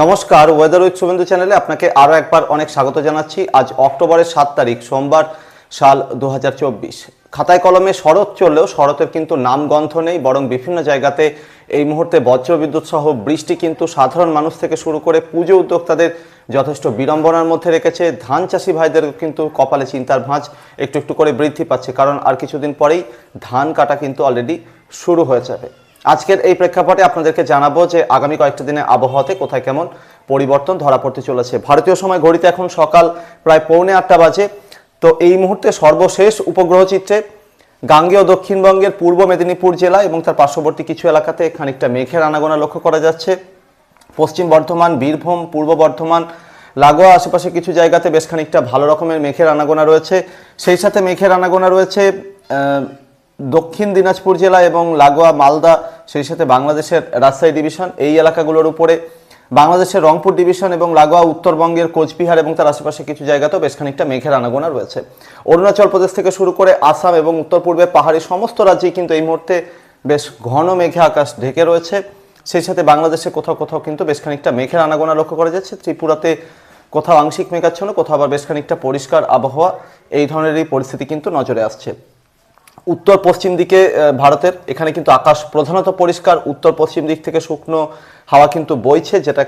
নমস্কার weather with Suvendu চ্যানেলে আপনাকে আরও একবার অনেক স্বাগত জানাচ্ছি। আজ অক্টোবরের সাত তারিখ, সোমবার সাল দু হাজার চব্বিশ। খাতায় কলমে শরৎ চললেও শরতের কিন্তু নাম নামগন্ধ নেই, বরং বিভিন্ন জায়গাতে এই মুহূর্তে বজ্রবিদ্যুৎ সহ বৃষ্টি কিন্তু সাধারণ মানুষ থেকে শুরু করে পুজো উদ্যোক্তাদের যথেষ্ট বিড়ম্বনার মধ্যে রেখেছে। ধান চাষি ভাইদের কিন্তু কপালে চিন্তার ভাঁজ, একটু একটু করে বৃদ্ধি পাচ্ছে, কারণ আর কিছুদিন পরেই ধান কাটা কিন্তু অলরেডি শুরু হয়ে যাবে। আজকের এই প্রেক্ষাপটে আপনাদেরকে জানাব যে আগামী কয়েকটা দিনে আবহাওয়াতে কোথায় কেমন পরিবর্তন ধরা পড়তে চলেছে। ভারতীয় সময় ঘড়িতে এখন সকাল প্রায় পৌনে আটটা বাজে। তো এই মুহূর্তে সর্বশেষ উপগ্রহ চিত্রে গাঙ্গেয় দক্ষিণবঙ্গের পূর্ব মেদিনীপুর জেলা এবং তার পার্শ্ববর্তী কিছু এলাকাতে খানিকটা মেঘের আনাগোনা লক্ষ্য করা যাচ্ছে। পশ্চিম বর্ধমান, বীরভূম, পূর্ব বর্ধমান, লাগোয়া আশেপাশে কিছু জায়গাতে বেশ খানিকটা ভালো রকমের মেঘের আনাগোনা রয়েছে। সেই সাথে মেঘের আনাগোনা রয়েছে দক্ষিণ দিনাজপুর জেলা এবং লাগোয়া, মালদা, সেই সাথে বাংলাদেশের রাজশাহী ডিভিশন, এই এলাকাগুলোর উপরে। বাংলাদেশের রংপুর ডিভিশন এবং লাগোয়া, উত্তরবঙ্গের কোচবিহার এবং তার আশেপাশে কিছু জায়গাতেও বেশ খানিকটা মেঘের আনাগোনা রয়েছে। অরুণাচল প্রদেশ থেকে শুরু করে আসাম এবং উত্তর পূর্বের পাহাড়ি সমস্ত রাজ্যেই কিন্তু এই মুহূর্তে বেশ ঘন মেঘে আকাশ ঢেকে রয়েছে। সেই সাথে বাংলাদেশে কোথাও কোথাও কিন্তু বেশ খানিকটা মেঘের আনাগোনা লক্ষ্য করা যাচ্ছে। ত্রিপুরাতে কোথাও আংশিক মেঘাচ্ছন্ন, কোথাও আবার বেশ খানিকটা পরিষ্কার আবহাওয়া। এই ধরনেরই পরিস্থিতি কিন্তু নজরে আসছে। উত্তর পশ্চিম দিকে ভারতের। এখানে কিন্তু আকাশ প্রধানত পরিষ্কার, উত্তর পশ্চিম দিক থেকে শুকনো হাওয়া কিন্তু বইছে, যেটা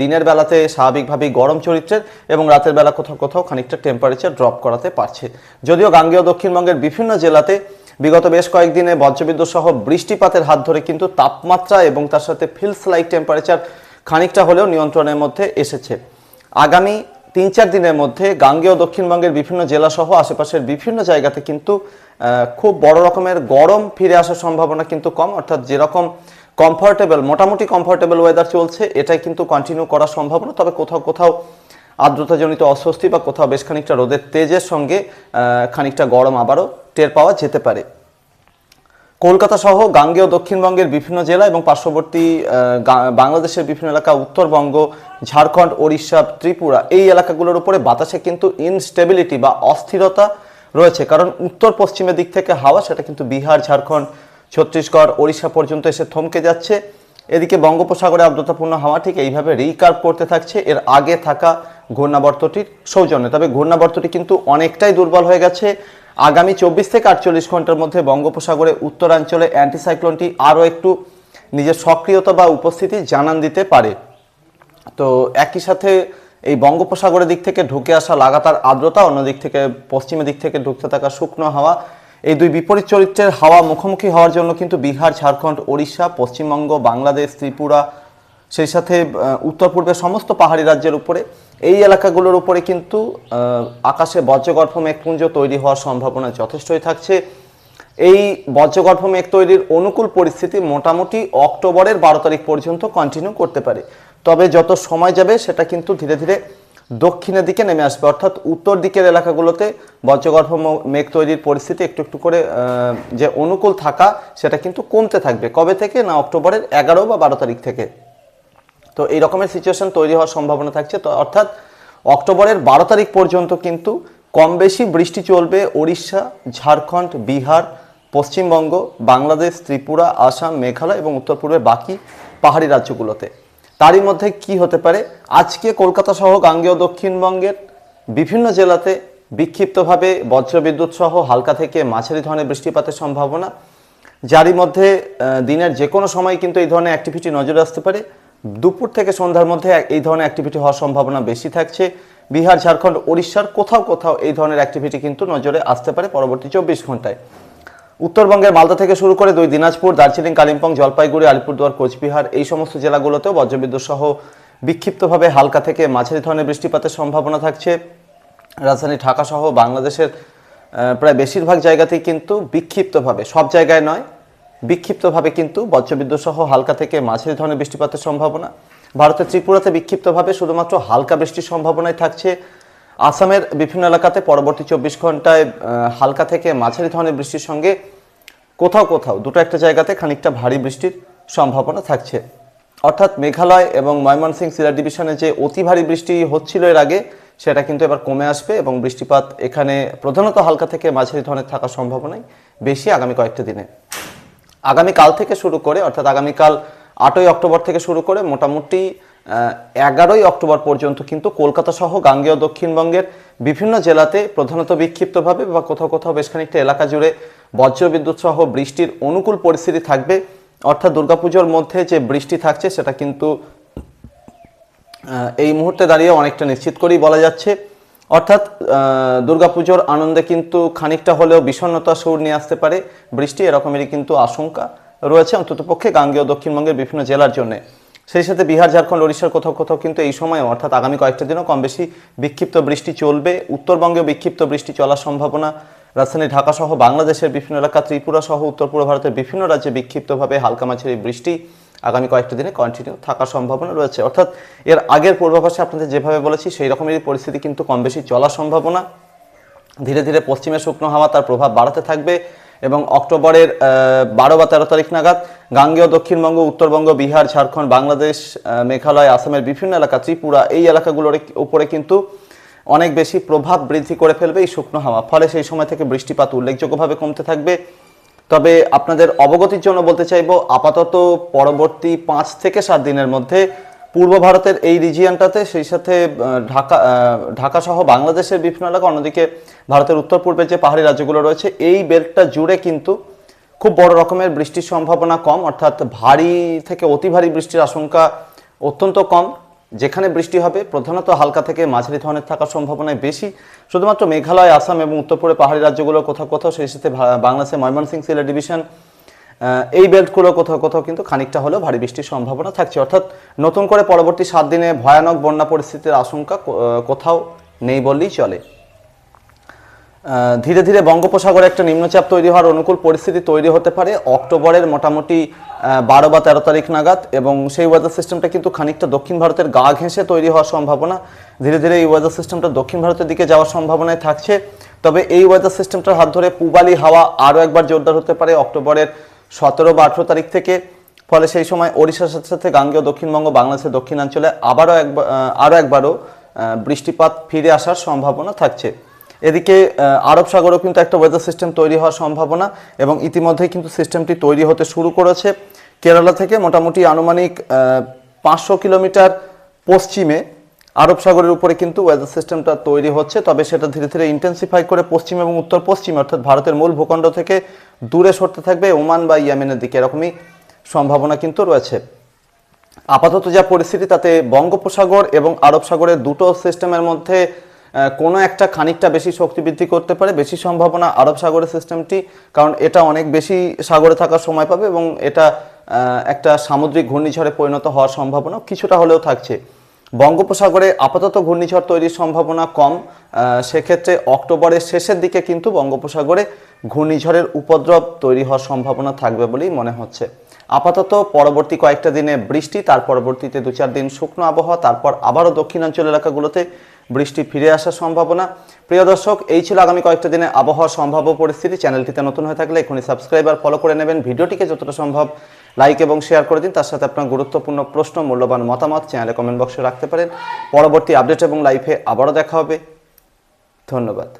দিনের বেলাতে স্বাভাবিকভাবেই গরম চরিত্রের এবং রাতের বেলা কোথাও কোথাও খানিকটা টেম্পারেচার ড্রপ করাতে পারছে। যদিও গাঙ্গেয় দক্ষিণবঙ্গের বিভিন্ন জেলাতে বিগত বেশ কয়েকদিনে বজ্রবিদ্যুৎ সহ বৃষ্টিপাতের হাত ধরে কিন্তু তাপমাত্রা এবং তার সাথে ফিলস লাইক টেম্পারেচার খানিকটা হলেও নিয়ন্ত্রণের মধ্যে এসেছে। আগামী তিন চার দিনের মধ্যে গাঙ্গেয় দক্ষিণবঙ্গের বিভিন্ন জেলা সহ আশেপাশের বিভিন্ন জায়গাতে কিন্তু খুব বড় রকমের গরম ফিরে আসার সম্ভাবনা কিন্তু কম। অর্থাৎ যেরকম কমফোর্টেবল মোটামুটি কমফোর্টেবল ওয়েদার চলছে, এটাই কিন্তু কন্টিনিউ করার সম্ভাবনা। তবে কোথাও কোথাও আর্দ্রতাজনিত অস্বস্তি বা কোথাও বেশ খানিকটা রোদের তেজের সঙ্গে খানিকটা গরম আবারও টের পাওয়া যেতে পারে। কলকাতা সহ গাঙ্গেয় দক্ষিণবঙ্গের বিভিন্ন জেলা এবং পার্শ্ববর্তী বাংলাদেশের বিভিন্ন এলাকা, উত্তরবঙ্গ, ঝাড়খণ্ড, ওড়িশা, ত্রিপুরা, এই এলাকাগুলোর উপরে বাতাসে কিন্তু ইনস্টেবিলিটি বা অস্থিরতা রয়েছে। কারণ উত্তর পশ্চিমের দিক থেকে হাওয়া, সেটা কিন্তু বিহার, ঝাড়খণ্ড, ছত্তিশগড়, ওড়িশা পর্যন্ত এসে থমকে যাচ্ছে। এদিকে বঙ্গোপসাগরে আর্দ্রতাপূর্ণ হাওয়া ঠিক এইভাবে রিকার্ভ করতে থাকছে। এর আগে থাকা ঘূর্ণাবর্তটির সৌজন্যে। তবে ঘূর্ণাবর্তটি কিন্তু অনেকটাই দুর্বল হয়ে গেছে। আগামী চব্বিশ থেকে আটচল্লিশ ঘণ্টার মধ্যে বঙ্গোপসাগরে উত্তরাঞ্চলে অ্যান্টিসাইক্লোনটি আরও একটু নিজের সক্রিয়তা বা উপস্থিতি জানান দিতে পারে। তো একই সাথে এই বঙ্গোপসাগরের দিক থেকে ঢুকে আসা লাগাতার আর্দ্রতা অন্যদিক থেকে পশ্চিমের দিক থেকে ঢুকতে থাকা শুকনো হাওয়া, এই দুই বিপরীত চরিত্রের হাওয়া মুখোমুখি হওয়ার জন্য কিন্তু বিহার, ঝাড়খণ্ড, ওড়িশা, পশ্চিমবঙ্গ, বাংলাদেশ, ত্রিপুরা, সেই সাথে উত্তর পূর্বের সমস্ত পাহাড়ি রাজ্যের উপরে, এই এলাকাগুলোর উপরে কিন্তু আকাশে বজ্রগর্ভ মেঘপুঞ্জ তৈরি হওয়ার সম্ভাবনা যথেষ্টই থাকছে। এই বজ্রগর্ভ মেঘ তৈরির অনুকূল পরিস্থিতি মোটামুটি অক্টোবরের বারো তারিখ পর্যন্ত কন্টিনিউ করতে পারে। তবে যত সময় যাবে সেটা কিন্তু ধীরে ধীরে দক্ষিণের দিকে নেমে আসবে। অর্থাৎ উত্তর দিকের এলাকাগুলোতে বজ্রগর্ভ মেঘ তৈরির পরিস্থিতি একটু একটু করে যে অনুকূল থাকা সেটা কিন্তু কমতে থাকবে। কবে থেকে? না অক্টোবরের এগারো বা বারো তারিখ থেকে। তো এই রকমের সিচুয়েশন তৈরি হওয়ার সম্ভাবনা থাকছে। তো অর্থাৎ অক্টোবরের বারো তারিখ পর্যন্ত কিন্তু কম বেশি বৃষ্টি চলবে। ওড়িশা, ঝাড়খণ্ড, বিহার পশ্চিমবঙ্গ, বাংলাদেশ, ত্রিপুরা, আসাম, মেঘালয় এবং উত্তর পূর্বের বাকি পাহাড়ি রাজ্যগুলোতে। তারই মধ্যে কি হতে পারে? আজকে কলকাতা সহ গাঙ্গেয় দক্ষিণবঙ্গের বিভিন্ন জেলাতে বিক্ষিপ্তভাবে বজ্রবিদ্যুৎ সহ হালকা থেকে মাঝারি ধরনের বৃষ্টিপাতের সম্ভাবনা। যারই মধ্যে দিনের যে কোনো সময় কিন্তু এই ধরনের অ্যাক্টিভিটি নজরে আসতে পারে। দুপুর থেকে সন্ধ্যার মধ্যে এই ধরনের অ্যাক্টিভিটি হওয়ার সম্ভাবনা বেশি থাকছে। বিহার, ঝাড়খণ্ড, ওড়িশার কোথাও কোথাও এই ধরনের অ্যাক্টিভিটি কিন্তু নজরে আসতে পারে পরবর্তী চব্বিশ ঘন্টায়। উত্তরবঙ্গের মালদা থেকে শুরু করে দুই দিনাজপুর, দার্জিলিং, কালিম্পং, জলপাইগুড়ি, আলিপুরদুয়ার, কোচবিহার এই সমস্ত জেলাগুলোতেও বজ্রবিদ্যুৎ সহ বিক্ষিপ্তভাবে হালকা থেকে মাঝারি ধরনের বৃষ্টিপাতের সম্ভাবনা থাকছে। রাজধানী ঢাকা সহ বাংলাদেশের প্রায় বেশিরভাগ জায়গাতেই কিন্তু বিক্ষিপ্তভাবে, সব জায়গায় নয়, বিক্ষিপ্তভাবে কিন্তু বজ্রবিদ্যুৎ সহ হালকা থেকে মাঝারি ধরনের বৃষ্টিপাতের সম্ভাবনা। ভারতের ত্রিপুরাতে বিক্ষিপ্তভাবে শুধুমাত্র হালকা বৃষ্টির সম্ভাবনাই থাকছে। আসামের বিভিন্ন এলাকাতে পরবর্তী চব্বিশ ঘন্টায় হালকা থেকে মাঝারি ধরনের বৃষ্টির সঙ্গে কোথাও কোথাও, দুটো একটা জায়গাতে খানিকটা ভারী বৃষ্টির সম্ভাবনা থাকছে। অর্থাৎ মেঘালয় এবং ময়মনসিং সিলেট ডিভিশনে যে অতি ভারী বৃষ্টি হচ্ছিল এর আগে, সেটা কিন্তু এবার কমে আসবে এবং বৃষ্টিপাত এখানে প্রধানত হালকা থেকে মাঝারি ধরনের থাকার সম্ভাবনাই বেশি আগামী কয়েকটা দিনে। আগামীকাল থেকে শুরু করে, অর্থাৎ আগামীকাল আটই অক্টোবর থেকে শুরু করে মোটামুটি এগারোই অক্টোবর পর্যন্ত কিন্তু কলকাতা সহ গাঙ্গেয় দক্ষিণবঙ্গের বিভিন্ন জেলাতে প্রধানত বিক্ষিপ্তভাবে বা কোথাও কোথাও বেশ খানিকটা এলাকা জুড়ে বজ্রবিদ্যুৎ সহ বৃষ্টির অনুকূল পরিস্থিতি থাকবে। অর্থাৎ দুর্গাপুজোর মধ্যে যে বৃষ্টি থাকছে, সেটা কিন্তু এই মুহূর্তে দাঁড়িয়ে অনেকটা নিশ্চিত করেই বলা যাচ্ছে। অর্থাৎ দুর্গাপুজোর আনন্দে কিন্তু খানিকটা হলেও বিষণ্ণতা সুর নিয়ে আসতে পারে বৃষ্টি, এরকমেরই কিন্তু আশঙ্কা রয়েছে অন্ততপক্ষে গাঙ্গেয় দক্ষিণবঙ্গের বিভিন্ন জেলার জন্য। সেই সাথে বিহার, ঝাড়খণ্ড, ওড়িশার কোথাও কোথাও কিন্তু এই সময় অর্থাৎ আগামী কয়েকটা দিনও কম বেশি বিক্ষিপ্ত বৃষ্টি চলবে। উত্তরবঙ্গেও বিক্ষিপ্ত বৃষ্টি চলার সম্ভাবনা। রাজধানী ঢাকা সহ বাংলাদেশের বিভিন্ন এলাকা, ত্রিপুরা সহ উত্তর পূর্ব ভারতের বিভিন্ন রাজ্যে বিক্ষিপ্তভাবে হালকা মাঝারি বৃষ্টি আগামী কয়েকটা দিনে কন্টিনিউ থাকার সম্ভাবনা রয়েছে। অর্থাৎ এর আগের পূর্বাভাসে আপনাদের যেভাবে বলেছি সেই রকমেরই পরিস্থিতি কিন্তু কম বেশি চলার সম্ভাবনা। ধীরে ধীরে পশ্চিমে শুকনো হাওয়া তার প্রভাব বাড়াতে থাকবে। এবং অক্টোবরের বারো বা তেরো তারিখ নাগাদ গাঙ্গেয় দক্ষিণবঙ্গ, উত্তরবঙ্গ, বিহার, ঝাড়খণ্ড, বাংলাদেশ মেঘালয়, আসামের বিভিন্ন এলাকা, ত্রিপুরা, এই এলাকাগুলোর উপরে কিন্তু অনেক বেশি প্রভাব বৃদ্ধি করে ফেলবে এই শুকনো হাওয়া। ফলে সেই সময় থেকে বৃষ্টিপাত উল্লেখযোগ্যভাবে কমতে থাকবে। তবে আপনাদের অবগতির জন্য বলতে চাইব, আপাতত পরবর্তী পাঁচ থেকে সাত দিনের মধ্যে পূর্ব ভারতের এই রিজিয়নটাতে, সেই সাথে ঢাকা ঢাকা সহ বাংলাদেশের বিভিন্ন এলাকা, অন্যদিকে ভারতের উত্তর পূর্বে যে পাহাড়ি রাজ্যগুলো রয়েছে, এই বেল্টটা জুড়ে কিন্তু খুব বড় রকমের বৃষ্টির সম্ভাবনা কম, অর্থাৎ ভারী থেকে অতি ভারী বৃষ্টির আশঙ্কা অত্যন্ত কম। যেখানে বৃষ্টি হবে, প্রধানত হালকা থেকে মাঝারি ধরনের থাকার সম্ভাবনায় বেশি। শুধুমাত্র মেঘালয়, আসাম এবং উত্তরপূর্বে পাহাড়ি রাজ্যগুলো কোথাও কোথাও, সেই সাথে বাংলাদেশের ময়মনসিংহ সিলেট ডিভিশন এই বেল্টগুলো কোথাও কোথাও কিন্তু খানিকটা হলেও ভারী বৃষ্টির সম্ভাবনা থাকছে। অর্থাৎ নতুন করে পরবর্তী সাত দিনে ভয়ানক বন্যা পরিস্থিতির আশঙ্কা কোথাও নেই বললেই চলে। ধীরে ধীরে বঙ্গোপসাগরে একটা নিম্নচাপ তৈরি হওয়ার অনুকূল পরিস্থিতি তৈরি হতে পারে। অক্টোবরের মোটামুটি বারো বা তেরো তারিখ নাগাদ এবং সেই ওয়েদার সিস্টেমটা কিন্তু খানিকটা দক্ষিণ ভারতের গা ঘেঁষে তৈরি হওয়ার সম্ভাবনা। ধীরে ধীরে এই ওয়েদার সিস্টেমটা দক্ষিণ ভারতের দিকে যাওয়ার সম্ভাবনায় থাকছে। তবে এই ওয়েদার সিস্টেমটার হাত ধরে পুবালি হাওয়া আরও একবার জোরদার হতে পারে। অক্টোবরের সতেরো বা আঠেরো তারিখ থেকে, ফলে সেই সময় ওড়িশার সাথে সাথে গাঙ্গেয় দক্ষিণবঙ্গ, বাংলাদেশের দক্ষিণাঞ্চলে আবারও একবার আরও একবারও বৃষ্টিপাত ফিরে আসার সম্ভাবনা থাকছে। এদিকে আরব সাগরেও কিন্তু একটা ওয়েদার সিস্টেম তৈরি হওয়ার সম্ভাবনা এবং ইতিমধ্যেই কিন্তু সিস্টেমটি তৈরি হতে শুরু করেছে। কেরালা থেকে মোটামুটি আনুমানিক পাঁচশো কিলোমিটার পশ্চিমে আরব সাগরের উপরে কিন্তু ওয়েদার সিস্টেমটা তৈরি হচ্ছে, তবে সেটা ধীরে ধীরে ইন্টেন্সিফাই করে পশ্চিম এবং উত্তর পশ্চিম, অর্থাৎ ভারতের মূল ভূখণ্ড থেকে দূরে সরতে থাকবে ওমান বা ইয়েমেনের দিকে। এরকমই সম্ভাবনা কিন্তু রয়েছে। আপাতত যা পরিস্থিতি, তাতে বঙ্গোপসাগর এবং আরব সাগরের দুটো সিস্টেমের মধ্যে কোনো একটা খানিকটা বেশি শক্তি বৃদ্ধি করতে পারে। বেশি সম্ভাবনা আরব সাগরের সিস্টেমটি কারণ এটা অনেক বেশি সাগরে থাকার সময় পাবে এবং এটা একটা সামুদ্রিক ঘূর্ণিঝড়ে পরিণত হওয়ার সম্ভাবনা কিছুটা হলেও থাকছে। বঙ্গোপসাগরে আপাতত ঘূর্ণিঝড় তৈরির সম্ভাবনা কম সেক্ষেত্রে অক্টোবরের শেষের দিকে কিন্তু বঙ্গোপসাগরে ঘূর্ণিঝড়ের উপদ্রব তৈরি হওয়ার সম্ভাবনা থাকবে বলেই মনে হচ্ছে। আপাতত পরবর্তী কয়েকটা দিনে বৃষ্টি, তার পরবর্তীতে দু চার দিন শুকনো আবহাওয়া, তারপর আবারও দক্ষিণাঞ্চল এলাকাগুলোতে বৃষ্টি ফিরে আসার সম্ভাবনা। প্রিয় দর্শক, এই ছিল আগামী কয়েকটা দিনে আবহাওয়ার সম্ভাব্য পরিস্থিতি। চ্যানেলটিতে নতুন হয়ে থাকলে এখনই সাবস্ক্রাইব আর ফলো করে নেবেন। ভিডিওটিকে যতটা সম্ভব লাইক এবং শেয়ার করে দিন, তার সাথে আপনার গুরুত্বপূর্ণ প্রশ্ন, মূল্যবান মতামত চ্যানেলে কমেন্ট বক্সে রাখতে পারেন। পরবর্তী আপডেট এবং লাইফে আবারও দেখা হবে। ধন্যবাদ।